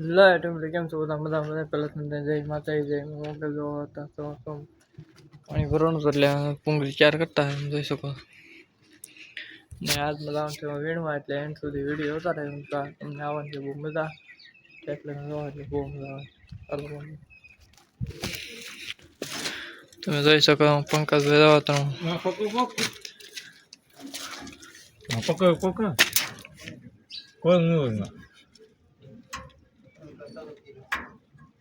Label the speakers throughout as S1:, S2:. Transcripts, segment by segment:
S1: લે તમે કેમ છો બધા બધા બધા પહેલાં તમને જય માતાજી જય મોકલ જો હતા તો તો પાણી ભરવાનું હતું એટલે પુંગળી ચાર કરતા હોય એમ જોઈ શકો ને આજ બધા છે વીણવા એટલે એન્ડ સુધી વિડીયો હોતા રહે એમ તો તમને આવવાની છે બહુ મજા એટલે જોવા એટલે બહુ મજા આવે કરવાની તમે જોઈ શકો પંકજ ભાઈ તમે
S2: પકડ પકડ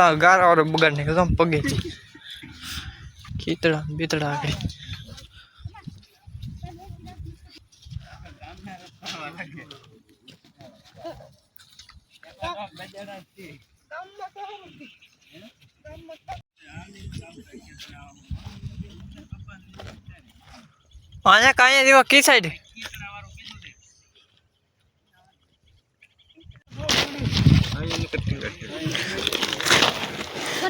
S1: હતા ગારા વાળો બગાડ નાખ્યો તો આમ પગેથી કીતડા બીતડા આગળ. અહીંયા કાંઈ દેવા કી સાઈડ?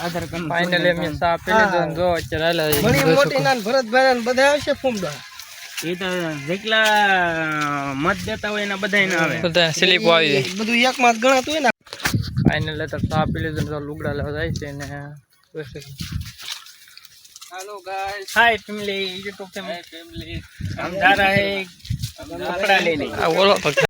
S2: જ જીવે
S1: ફાઇનલી અમે સા આપી લીધો ને જો અત્યારે હાલે
S3: મોટી નાન ભરતભાઈ ને બધા આવશે ફૂમડા
S4: એ તો જેટલા મત દેતા હોય એના બધા આવે
S1: બધા સ્લીપ આવી જાય
S3: બધું એક માં ગણાતું હોય ને
S1: ફાઇનલી તો સા આપી લીધો ને તો લુગડા લેવા જાય છે ને બસ
S3: હાલો guys
S4: hi family YouTube family हम जा रहे हैं कपड़ा लेने
S1: આ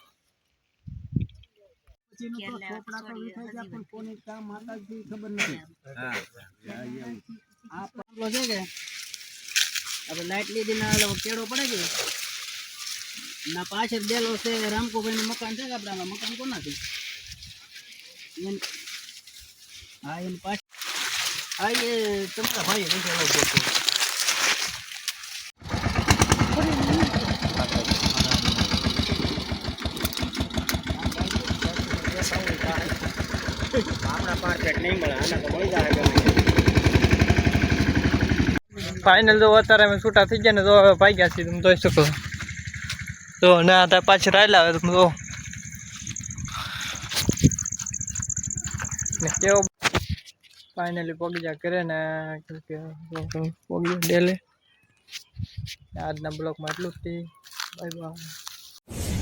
S4: આપલો છે કે? આપણે લાઈટ લીધી ના ઓલો કેળો પડે છે. ના પાછળ બેલો છે રામકોભાઈ નું મકાન છે કે આપણે આમાં મકાન કોનાથી? હા એની પાછળ હા એ તમારા ભાઈ આપણા નહીં મળે આના તો
S1: અત્યારે અમે છૂટા થઈ ગયા ને તો હવે ગયા છીએ તમે જોઈ શકો તો ના ત્યાં પાછી રાયલા આવે તમે તો કેવો ફાઇનલી પગજા કરે ને પગજા ડેલે. આજના બ્લોકમાં એટલું જ બાય બાય